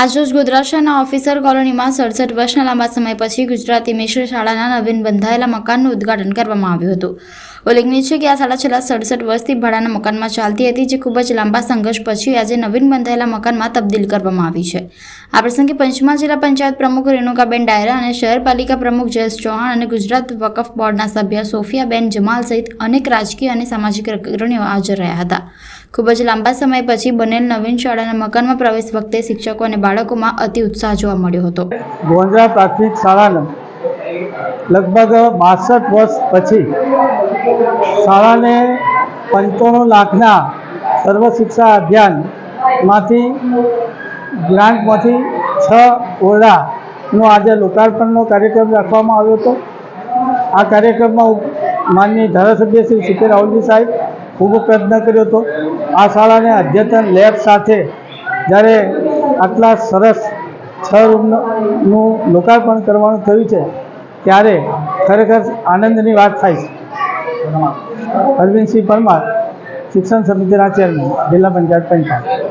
આજરોજ ગોધરા શહેરના ઓફિસર કોલોનીમાં સડસઠ વર્ષના લાંબા સમય પછી ગુજરાતી મિશ્ર શાળાના નવીન બંધાયેલા મકાનનું ઉદ્ઘાટન કરવામાં આવ્યું હતું. ઉલ્લેખનીય છે કે આ શાળા છેલ્લા સડસઠ વર્ષથી ભાડાના મકાનમાં ચાલતી હતી, જે ખૂબ જ લાંબા સંઘર્ષ પછી આજે નવીન બંધાયેલા મકાનમાં તબદીલ કરવામાં આવી છે. આ પ્રસંગે પંચમહાલ જિલ્લા પંચાયત પ્રમુખ રેણુકાબેન ડાયરા અને શહેરપાલિકા પ્રમુખ જયેશ ચૌહાણ અને ગુજરાત વકફ બોર્ડના સભ્ય સોફિયાબેન જમાલ સહિત અનેક રાજકીય અને સામાજિક અગ્રણીઓ હાજર રહ્યા હતા. ખૂબ જ લાંબા સમય પછી બનેલ નવીન શાળાના મકાનમાં પ્રવેશ વખતે શિક્ષકો અને બાળકોમાં અતિ ઉત્સાહ જોવા મળ્યો હતો. ગોંધરા પ્રાથમિક શાળાને લગભગ બાસઠ વર્ષ પછી શાળાને પંચાણું લાખના સર્વ શિક્ષા અભિયાનમાંથી ગ્રાન્ટમાંથી છ ઓરડાનો આજે લોકાર્પણનો કાર્યક્રમ રાખવામાં આવ્યો હતો. આ કાર્યક્રમમાં માનનીય ધારાસભ્ય શ્રી સીપી રાહુલજી સાહેબ ખૂબ પ્રયત્ન કર્યો હતો. આ શાળાને અદ્યતન લેબ સાથે જ્યારે આટલા સરસ છ રૂમનું લોકાર્પણ કરવાનું થયું છે, ત્યારે ખરેખર આનંદની વાત થાય છે. અરવિંદસિંહ પરમાર, શિક્ષણ સમિતિના ચેરમેન, જિલ્લા પંચાયત પંચાયત.